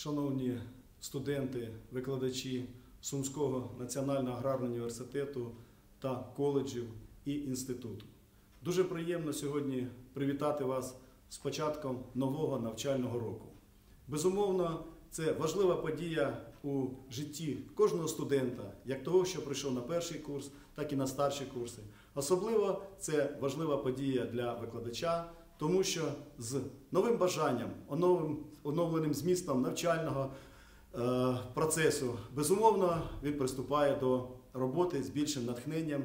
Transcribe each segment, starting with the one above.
шановні студенти, викладачі Сумського національного аграрного університету та коледжів і інституту. Дуже приємно сьогодні привітати вас з початком нового навчального року. Безумовно, це важлива подія у житті кожного студента, як того, що прийшов на перший курс, так і на старші курси. Особливо це важлива подія для викладача, тому що з новим бажанням, оновленим, змістом навчального е, процесу, безумовно, він приступає до роботи з більшим натхненням,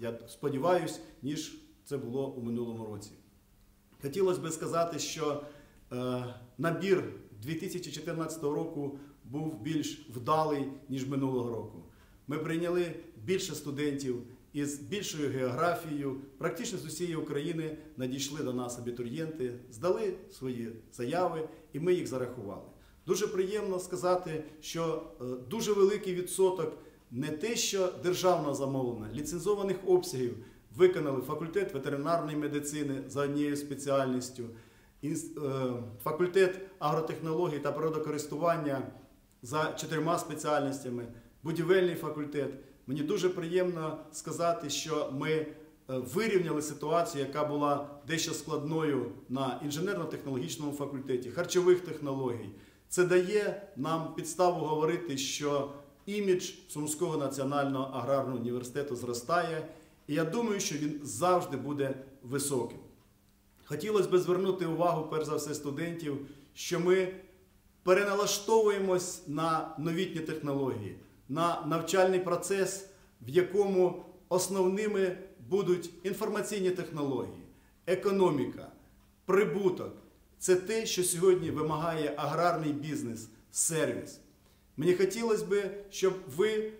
я сподіваюся, ніж це було у минулому році. Хотілося би сказати, що е, набір 2014 року був більш вдалий, ніж минулого року. Ми прийняли більше студентів із більшою географією. Практично з усієї України надійшли до нас абітурієнти, здали свої заяви, і ми їх зарахували. Дуже приємно сказати, що е, дуже великий відсоток не те, що державного замовлення, ліцензованих обсягів виконали факультет ветеринарної медицини за однією спеціальністю, е, факультет агротехнологій та природокористування за чотирма спеціальностями, будівельний факультет. Мені дуже приємно сказати, що ми е, вирівняли ситуацію, яка була дещо складною на інженерно-технологічному факультеті, харчових технологій. Це дає нам підставу говорити, що імідж Сумського національного аграрного університету зростає, і я думаю, що він завжди буде високим. Хотілося б звернути увагу, перш за все, студентів, що ми переналаштовуємось на новітні технології, на навчальний процес, в якому основними будуть інформаційні технології, економіка, прибуток. Це те, що сьогодні вимагає аграрний бізнес, сервіс. Мені хотілося б, щоб ви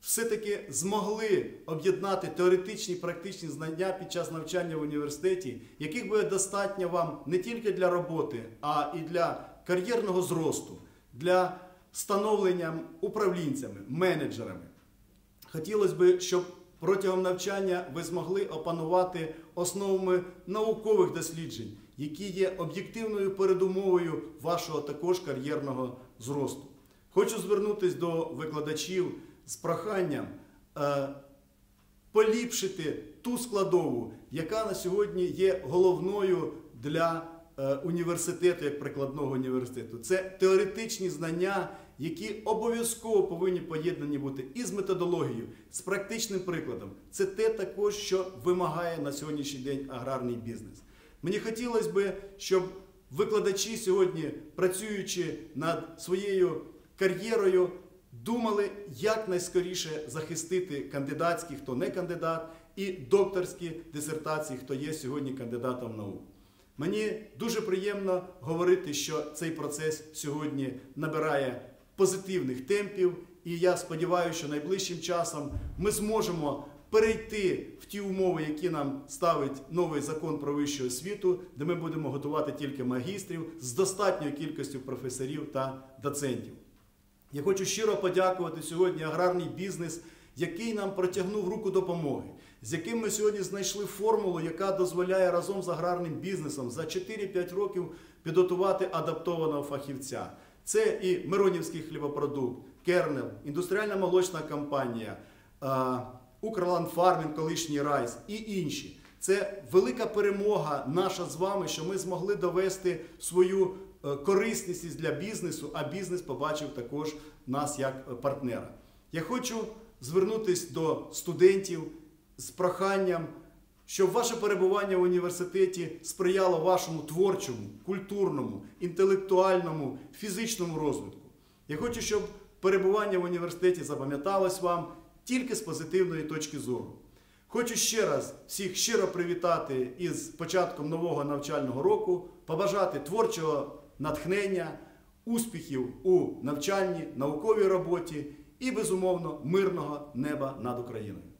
все-таки змогли об'єднати теоретичні і практичні знання під час навчання в університеті, яких буде достатньо вам не тільки для роботи, а і для кар'єрного зросту, для становлення управлінцями, менеджерами. Хотілося б, щоб протягом навчання ви змогли опанувати основами наукових досліджень, які є об'єктивною передумовою вашого також кар'єрного зросту. Хочу звернутися до викладачів з проханням е, поліпшити ту складову, яка на сьогодні є головною для університету, як прикладного університету. Це теоретичні знання, які обов'язково повинні поєднані бути і з методологією, з практичним прикладом. Це те також, що вимагає на сьогоднішній день аграрний бізнес. Мені хотілося б, щоб викладачі сьогодні, працюючи над своєю кар'єрою, думали, як найскоріше захистити кандидатські, хто не кандидат, і докторські дисертації, хто є сьогодні кандидатом наук. Мені дуже приємно говорити, що цей процес сьогодні набирає позитивних темпів, і я сподіваюся, що найближчим часом ми зможемо перейти в ті умови, які нам ставить новий закон про вищу освіту, де ми будемо готувати тільки магістрів з достатньою кількістю професорів та доцентів. Я хочу щиро подякувати сьогодні аграрний бізнес, який нам протягнув руку допомоги, з яким ми сьогодні знайшли формулу, яка дозволяє разом з аграрним бізнесом за 4-5 років підготувати адаптованого фахівця. Це і Миронівський хлібопродукт, Кернел, індустріальна молочна компанія, Укрландфармінг, колишній Райс і інші. Це велика перемога наша з вами, що ми змогли довести свою е, корисність для бізнесу, а бізнес побачив також нас як партнера. Я хочу звернутися до студентів з проханням, щоб ваше перебування в університеті сприяло вашому творчому, культурному, інтелектуальному, фізичному розвитку. Я хочу, щоб перебування в університеті запам'яталось вам тільки з позитивної точки зору. Хочу ще раз всіх щиро привітати із початком нового навчального року, побажати творчого натхнення, успіхів у навчанні, науковій роботі і, безумовно, мирного неба над Україною.